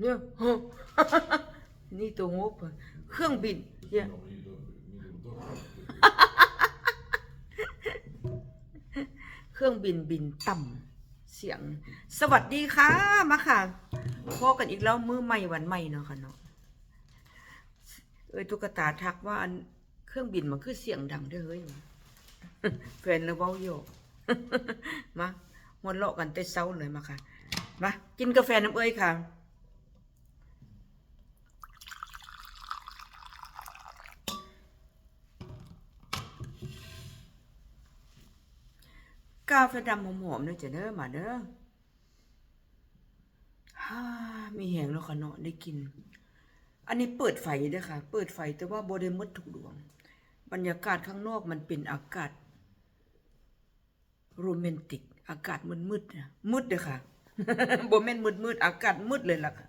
เนี่ยนี่ตัวงบอะเครื่องบินเนี่ยเครื่องบินบินต่ำเสียง สวัสดีค่ะ มาค่ะพอกันอีกแล้วมือใหม่วันใหม่เนาะค่ะเนาะเอ้ยตุ๊กตาทักว่าอันเครื่องบินมันคือเสียงดังเด้อเฮ้ยแฟนแล้วเว้าโยกมาหัวเราะกันแต่เช้าเลยมาค่ะมากินกาแฟน้ำเอ้ยค่ะาแฟดำหอมๆเด้อจ้ะเด้อมาเด้อฮ่ามีแหงแล้วค่ะเนาะได้กิน อันนี้เปิดไฟเด้อค่ะ เปิดไฟแต่ว่าบ่ได้มดทุกดวง บรรยากาศข้างนอกมันเป็นอากาศโรแมนติก อากาศมืดๆนะมืดเด้อค่ะบ่แม่นมืดๆอากาศมืดเลยล่ะค่ะ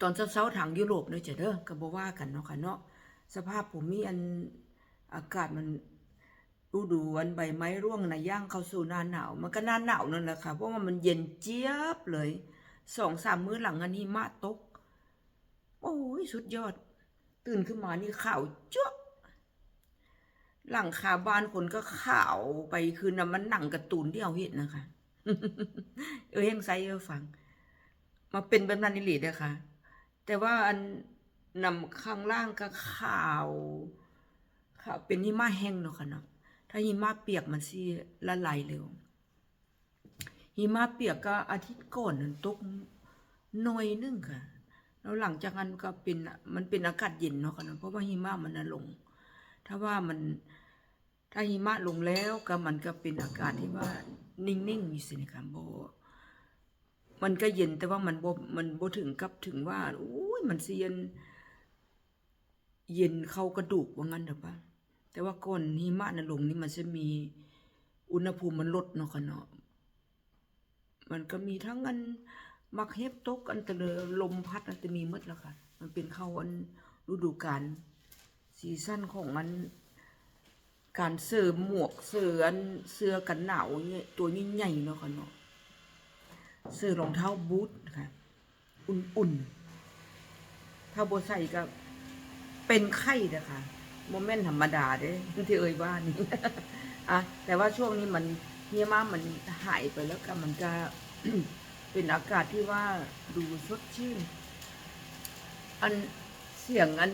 ตอนเช้าๆทางยุโรปเด้อจ้ะเด้อก็บ่ว่ากันเนาะค่ะเนาะสภาพผมมีอันอากาศมัน ฤดูวันใบไม้ร่วงนะย่างเข้าสู่หน้าหนาว มันก็หน้าหนาวนั่นแหละค่ะ เพราะว่ามันเย็นเจี๊ยบเลยสองสามมื้อหลังอันหิมะตก โอ้ยสุดยอด ตื่นขึ้นมานี่ข่าวจ้วะหลังคาบ้านคนก็ข่าวไปคือน้ำมันหนังกร์ตูนที่เอาเห็นนะคะ เออเฮงไซเออฟัง มาเป็นแบบนั้นนี่หลีเด้อค่ะแต่ว่าอันนำข้างล่างก็ข่าวข่าวเป็นหิมะแห้งเนาะค่ะเนาะ ถ้าหิมะเปียกมันสิละลายเร็ว หิมะเปียกก็อาทิตย์ก่อนนั้นตกหน่อยนึงค่ะ แล้วหลังจากนั้นก็เป็นมันเป็นอากาศเย็นเนาะค่ะเนเพราะว่าหิมะมันน่ะลง ถ้าว่ามันถ้าหิมะลงแล้วก็มันก็เป็นอากาศที่ว่านิ่งๆอยู่สินะคะโบมันก็เย็นแต่ว่ามันโบมันโบถึงกับถึงว่าอุ้ยมันเสียน เย็นเข้ากระดูกว่างั้นเถอะปะ แต่ว่าก่อนหิมะนะลงนี่มันจะมีอุณหภูมิมันลดเนาะค่ะเนาะ มันก็มีทั้งอันมักเฮ็บตกอันตะเลอลมพัดอันจะมีมดแล้วค่ะ มันเป็นเข้าอันฤดูกาลซีซั่นของอันการเสื้อหมวกเสื้ออันเสื้อกันหนาวเนี่ยตัวใหญ่ๆเนาะค่ะเนาะเสื้อรองเท้าบูทค่ะ อุ่นๆ ถ้าบใส่ก็เป็นไข้เด้อค่ะ โมเมนต์ธรรมดาเด้ที่เอ่ยว่านี่อะแต่ว่าช่วงนี้มันเฮียมามันหายไปแล้วก็มันก็เป็นอากาศที่ว่าดูสดชื่น อันเสียงอัน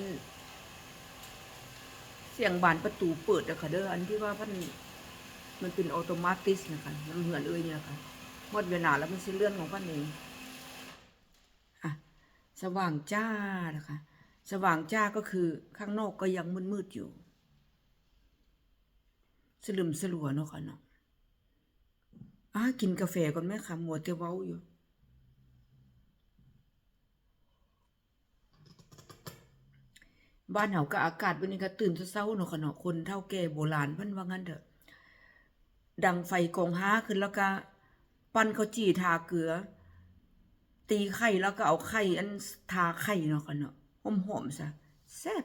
เสียงบานประตูเปิดอะค่ะเด้ออันที่ว่าพันมันเป็นออโตมัติสนะคะน้ำเหือนเอ้ยเนี่ยค่ะหมดเวลาแล้วมันสิเลื่อนของพันเองอะสว่างจ้านะคะ สว่างจ้าก็คือข้างนอกก็ยังมืดๆอยู่ สลึมสลัวเนาะค่ะเนาะอะกินกาแฟก่อนไหมคะมัวแต่เว้าอยู่บ้านเฮาก็อากาศวันนี้ก็ตื่นเช้าเนาะค่ะเนาะคนเฒ่าแก่โบราณเพิ่นว่างั้นเถอะ ดังไฟกองห้าขึ้นแล้วก็ปั้นข้าวจี่ทาเกลือ ตีไข่แล้วก็เอาไข่อันทาไข่เนาะค่ะเนาะ หอมๆซะแซ่บ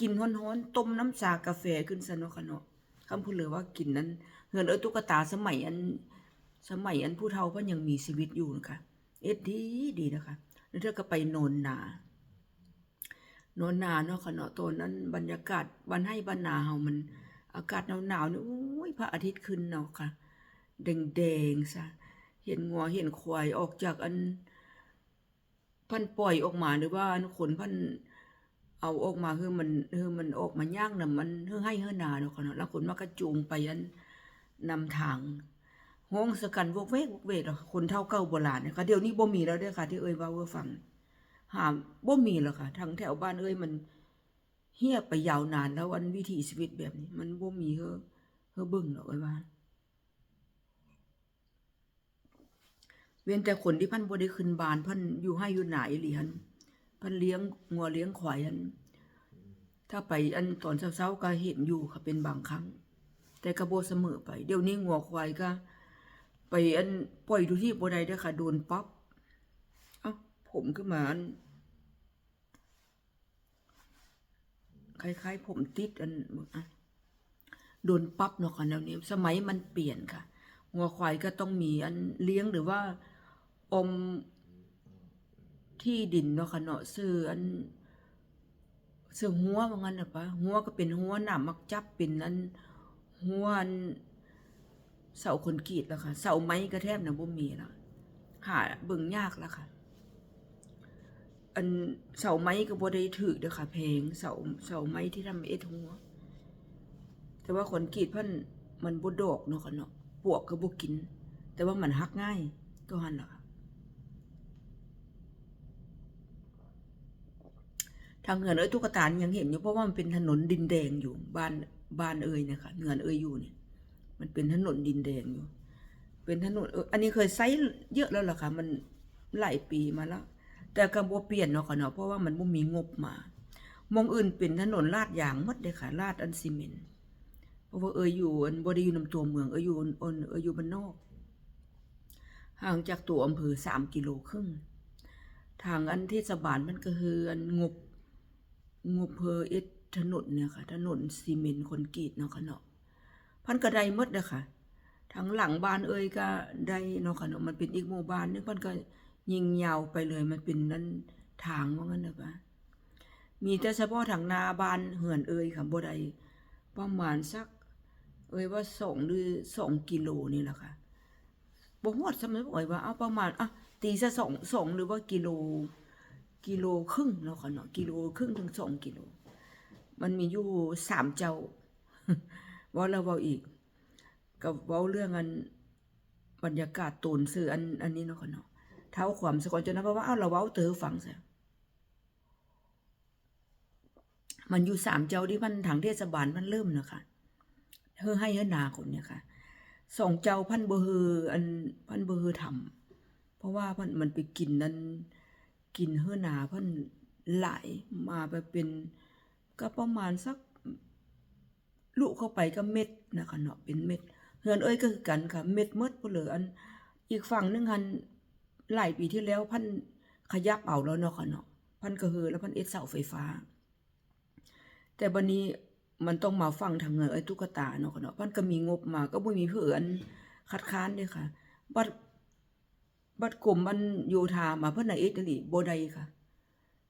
กินฮ้อนๆต้มน้ำชากาแฟขึ้นซะเนาะค่ะเนาะคำพูดเลยว่ากินนั้นเฮือนเอ้ยตุ๊กตาสมัยอันสมัยอันผู้เฒ่าเพิ่นยังมีชีวิตอยู่นะคะเอ็ดดีดีนะคะแล้วเธอก็ไปโนนนาโนนนาเนาะค่ะเนาะตอนนั้นบรรยากาศบ้านให้บ้านนาเฮามัน อากาศหนาวๆนี่โอ้ยพระอาทิตย์ขึ้นเนาะค่ะแดงๆซะเห็นงัวเห็นควายออกจากอัน พันปล่อยออกมาหรือว่าอันขนพันเอาออกมาคือมันคือมันออกมาย่างน่ะมันเฮือให้เฮือนาเนาะค่ะเนาะแล้วคนมากระจูงไปอันนำทางห้องสกันวกเวกวกเวกคนเท่าเก่าโบราณนะคะเดี๋ยวนี้บ่มีแล้วเด้อค่ะ ที่เอ่ยว่าเว่าฟังหาบ่มีแล้วค่ะทางแถวบ้านเอ้ยมันเฮียบไปยาวนานแล้วอันวิถีชีวิตแบบนี้ มันบ่มีเฮอเฮอบิ่งดอกเอ้ยว่า เว้นแต่คนที่พันบ่ได้ขึ้นบานพันอยู่ให้อยู่หนาอีหลีหันพันเลี้ยงงัวเลี้ยงควายหันถ้าไปอันตอนเช้าๆก็เห็นอยู่ค่ะเป็นบางครั้ง แต่ก็บ่เสมอไป เดี๋ยวนี้งัวควายก็ ไปอันปล่อยดูที่บ่ได้ด้อค่ะ โดนปั๊บเอ้าผมขึ้นมาอันคล้ายๆ ผมติดอันอะโดนปั๊บเนาะค่ะแนวนี้สมัยมันเปลี่ยนค่ะงัวควายก็ต้องมีอันเลี้ยงหรือว่า อมที่ดินเนาะค่ะเนาะซื้ออันซื้อหัวว่างั้นน่ะปะหัวก็เป็นหัวหน้ามักจับเป็นอันหัวอันเสาคนกรีตแล้วค่ะ เสาไม้ก็แทบนะบ่มีแล้วหาเบิ่งยากแล้วค่ะ อันเสาไม้ก็บ่ได้ถูกเด้อค่ะ เพลงเสาเสาไม้ที่ทำเอ็ดหัว แต่ว่าคนกรีตเพิ่นมันบ่ดอกเนาะค่ะเนาะปวกก็บ่กิน แต่ว่ามันหักง่ายตัวหันล่ะค่ะ ทางเงินเอ้ยตุ๊กตายังเห็นอยู่เพราะว่ามันเป็นถนนดินแดงอยู่บ้านบ้านเอ้ยเนี่ยค่ะเงินเอ้ยอยู่เนี่ย มันเป็นถนนดินแดงอยู่ เป็นถนนเอออันนี้เคยไซส์เยอะแล้วล่ะค่ะมันหลายปีมาแล้ว แต่ก็บ่เปลี่ยนเนาะค่ะเนาะเพราะว่ามันบ่มีงบมามองอื่นเป็นถนนลาดยางหมดเลยค่ะลาดอันซีเมนต์เพราะว่าเอ้ยอยู่อันบ่ได้อยู่นำตัวเมืองเอ้ยอยู่อันอันเอ้ยอยู่บ้านนอก ห่างจากตัวอำเภอสามกิโลครึ่งทางอันเทศบาลมันก็คืออันงบ งบเพอเอ็ดถนนเนี่ยค่ะ ถนนซีเมนต์คอนกรีตเนาะค่ะเนาะพันก็ไดมดเด้อค่ะทั้งหลังบ้านเอ่ยก็ได้เนาะค่ะเนาะมันเป็นอีกหมู่บ้านนึงมันก็ยิงยาวไปเลยมันเป็นนั้นทางว่างั้นเด้อปะมีแต่เฉพาะทางนาบ้านเหือนเอ่ยค่ะบ่ได้ประมาณสัก เอ่ยว่าสองหรือสองกิโลนี่แหละค่ะบ่ฮอดสมัยบ่เอ่ยว่าเอาประมาณอะตีซะสองสองหรือว่ากิโล กิโลครึ่งเนาะค่ะเนาะกิโลครึ่งถึงสองกิโล มันมีอยู่สามเจ้าว่าแล้วเว้าอีกกับเว้าเรื่องอันบรรยากาศตูนซื้ออันอันนี้เนาะค่ะเนาะเท้าความสะก่อนจนนะเพราะว่าอ้าวเราเว้าเตอฟังซะมันอยู่สามเจ้าที่มันทางเทศบาลมันเริ่มเนาะค่ะเฮอให้เฮอนาคนเนี่ยค่ะสองเจ้าพันเบ่ฮืออันพันเบ่ฮือทำเพราะว่ามันมันไปกินนั้น กินเฮือหนาเพิ่นหลมาไปเป็นก็ประมาณสักลุเข้าไปก็เม็ดนะคะเนาะเป็นเม็ดเฮือนเอ้ยก็คือกันค่ะ เม็ดหมดบ่เหลืออัน อีกฝั่งนึงหันหลายปีที่แล้วพันขยับเอาแล้วเนาะค่ะเนาะพันก็คือแล้วพันเอ็ดเสาไฟฟ้า แต่บัดนี้มันต้องมาฟังทางเงินไอ้ตุ๊กตาเนาะค่ะเนาะพันก็มีงบมาก็บ่มีเพื่อนคัดค้านเด้ค่ะบัด บัดกรมมันโยธามาเพิ่นน่ะเอ็ดอีหลีบ่ได้ค่ะ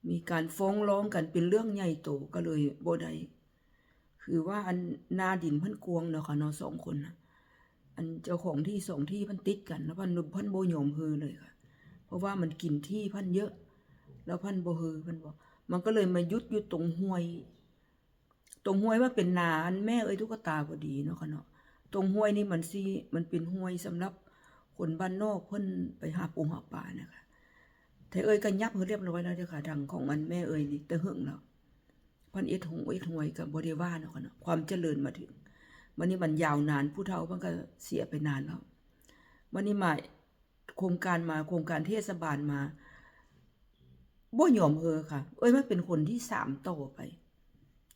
มีการฟ้องร้องกันเป็นเรื่องใหญ่โตก็เลยบ่ได้คือว่าอันนาดินพิ่นกวงเนาะค่ะนาะสองคนนะอันเจ้าของที่สองที่พิ่นติดกันแล้วพิ่นพิ่นบ่ยมฮือเลยค่ะ เพราะว่ามันกินที่พิ่นเยอะ แล้วพิ่นบ่ฮือพิ่นบอก มันก็เลยมายุดอยู่ตรงห้วย ตรงห้วยว่าเป็นนาอันแม่เอ้ยตุ๊กตาพอดีเนาะค่ะเนาะตรงห้วยนี่มันสิมันเป็นห้วยสำหรับ คนบ้านนอกเพิ่นไปหาปูหาปลานะคะแต่เอ้ยก็ยับเพิ่นเรียบร้อยแล้วเด้อค่ะทางของมันแม่เอ้ยนี่แต่หึงแล้วพันเอ็ดหงเอ็ดหวยก็บ่ได้ว่าเนาะค่ะเนาะความเจริญมาถึงวันนี้มันยาวนานผู้เฒ่าเพิ่นก็เสียไปนานแล้ววันนี้มาโครงการมาโครงการเทศบาลมาบ่ยอมเฮอค่ะ เอ้ยมันเป็นคนที่สามโตไป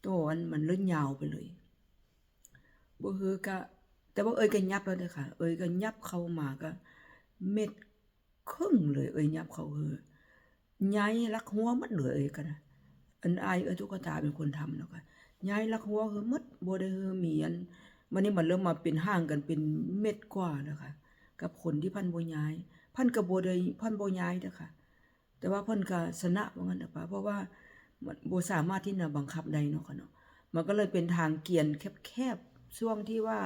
โตอันมันเล่นยาวไปเลยบ่เฮอก็ แต่ว่าเอ้ยก็ยับแล้วเด้อค่ะ เอ้ยก็ยับเข้ามาก็ เม็ดครึ่งเลย เอ้ยยับเข้าเฮอย้ายลักหัวหมดเหลยเอ้ยกันนะอันอายเอ้ยตุ๊กตาเป็นคนทำแล้วก็ย้ายลักหัวเฮอหมดบ่ได้เฮอมีอันวันนี้มันเริ่มมาเป็นห่างกันเป็นเม็ดกว่าแล้วค่ะ กับคนที่พันโบย้าย พันก็บ่ได้พันโบย้ายเด้อค่ะแต่ว่าพิ่นก็ชนะว่างั้นเด้อป่ะเพราะว่ามันบ่สามารถที่จะบังคับได้เนาะค่ะเนาะมันก็เลยเป็นทางเกียนแคบๆช่วงที่ว่า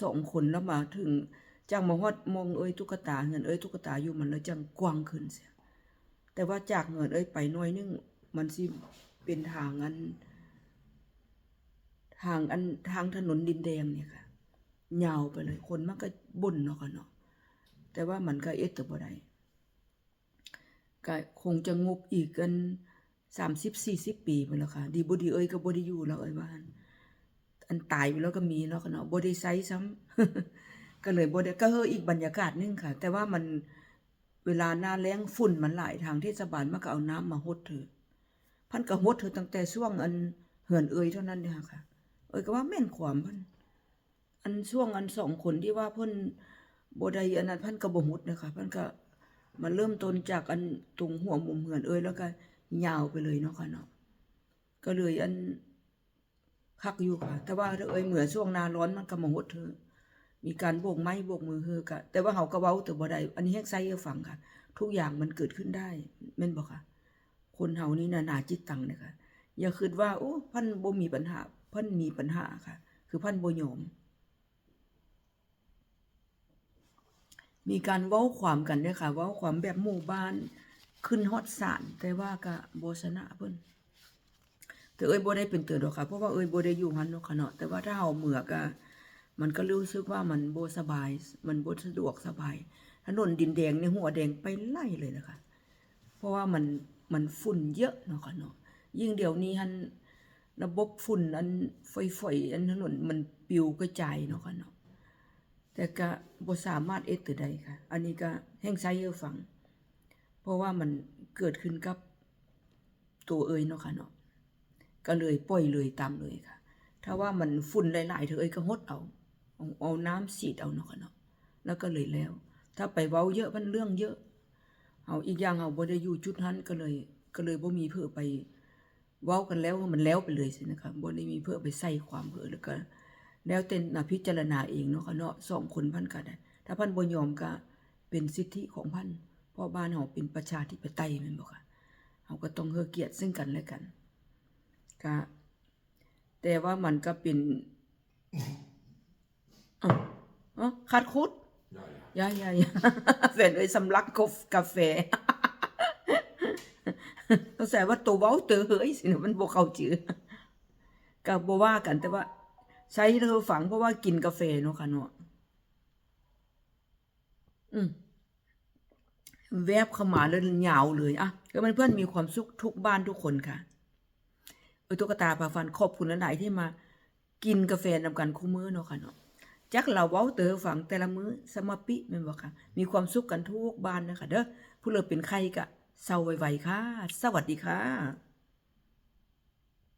สองคนแล้วมาถึงจังมาฮอดมองเอ้ยตุ๊กตาเงินเอ้ยตุ๊กตาอยู่มันเลยจังกว้างขึ้นเสียแต่ว่าจากเงินเอ้ยไปหน้อยนึงมันสิเป็นทางอัน ทางอันทางถนนดินแดงเนี่ยค่ะยาวไปเลยคนมันก็บ่นเนาะค่ะเนาะแต่ว่ามันก็เอ็ดแต่บ่ได้ก็คงจะงบอีกกันสามสิบสี่สิบปีไปแล้วค่ะ ดีบ่ดีเอ้ยก็บ่ด้อยู่แล้วเอ้ยว่าน อันตายไปแล้วก็มีเนาะค่ะเนาะบ่ได้ใช้ซ้ำก็เลยบ่ได้ก็เฮออีกบรรยากาศนึงค่ะ แต่ว่ามันเวลาหน้าแล้งฝุ่นมันหลายทางเทศบาลมันก็เอาน้ำมาหดเถอพันก็หดเถอตั้งแต่ช่วงอันเหือนเอ้ยเท่านั้นเด้อค่ะ เอ้ยก็ว่าแม่นความพิ่นอันช่วงอันสองคนที่ว่าพ่นบ่ได้อันนั้นพิ่นก็บ่หดนะคะพิ่นก็มันเริ่มต้นจากอันตรงหัวมุมเหือนเอ้ยแล้วก็ยาวไปเลยเนาะค่ะเนาะก็เลยอัน คักอยู่ค่ะ แต่ว่าถ้าเอ้ยเหมือนช่วงหนาร้อนมันก็มาหดเถอมีการโบกไม้โบกมือเฮือกะแต่ว่าเขาก็เว้าแต่บ่ได้อันนี้แฮกไซเออฟังค่ะ ทุกอย่างมันเกิดขึ้นได้แม่นบ่คะคนเฮานี่นานาจิตตังเนี่ยค่ะอย่าคิดว่าโอ้พันโบมีปัญหาพิ่นมีปัญหาค่ะ คือพันโบ่ยม มีการเว้าความกันเด้อค่ะ เว้าความแบบหมู่บ้าน ขึ้นฮอดศาลแต่ว่าก็บ่ชนะเพิ่น แต่เอ้ยโบได้เป็นเตือนดอกค่ะ เพราะว่าเอ้ยโบได้อยู่หันเนาะค่ะเนาะแต่ว่าถ้าเฮาเหมือก็มันก็รู้สึกว่ามันโบสบาย มันโบสะดวกสบาย ถนนดินแดงเนี่ยหัวแดงไปไล่เลยนะคะ เพราะว่ามันมันฝุ่นเยอะเนาะค่ะเนาะ ยิ่งเดี๋ยวนี้หันระบบฝุ่นอันฝอยๆอันถนนมันปิวกระจายเนาะค่ะเนาะ แต่ก็บ่สามารถเอ็ดตัวใดค่ะ อันนี้ก็แห้งไซเยอฟัง เพราะว่ามันเกิดขึ้นกับตัวเอ่ยเนาะค่ะเนาะ ก็เลยปล่อยเลยตามเลยค่ะ ถ้าว่ามันฝุ่นหลายๆเธอเอ้ยก็หดเอาเอา เอาน้ำสีดเอาเนาะค่ะเนาะแล้วก็เลยแล้ว ถ้าไปเว้าเยอะมันเรื่องเยอะ เอาอีกอย่างเอาบ่ได้อยู่จุดนั้นก็เลย ก็เลยบ่มีเพื่อไปเว้ากันแล้วมันแล้วไปเลยสินะคะบ่ได้มีเพื่อไปใส่ความเพื่อแล้วก็แล้วแต่น่ะพิจารณาเองเนาะค่ะเนาะสองคนพันก็ได้ถ้าพันบ่ยอมก็เป็นสิทธิของพันพราะบ้านเฮาเป็นประชาธิปไตยแม่นบ่ค่ะเฮาก็ต้องเฮอเกียรติซึ่งกันและกัน ก็แต่ว่ามันก็เป็นอ้าวอ๋อขาดคุด Ja, ja. ยายาแฟนเอ้ยสำลักกกาแฟต้องใส่ว่าตัวเว้าเตอเฮ้ยสินะมันบ่เข้าจือก็บ่ว่ากันแต่ว่า ใช้เธอฝังเพราะว่ากินกาแฟเนาะค่ะเนาะอืมแวบเข้ามาแล้วยาวเลยอะก็มันเพื่อนมีความสุขทุกบ้านทุกคนค่ะเออ ตุ๊กตาปลาฟันขอบคุณหลายๆที่มากินกาแฟนำกันคู่มื้อเนาะค่ะเนาะจักเราเว้าเตอฝังแต่ละมื้อสมปิแม่นบ่ค่ะ มีความสุขกันทุกบ้านนะคะเด้อผู้เลิกเป็นใครกะเศร้าไวๆค่ะ สวัสดีค่ะ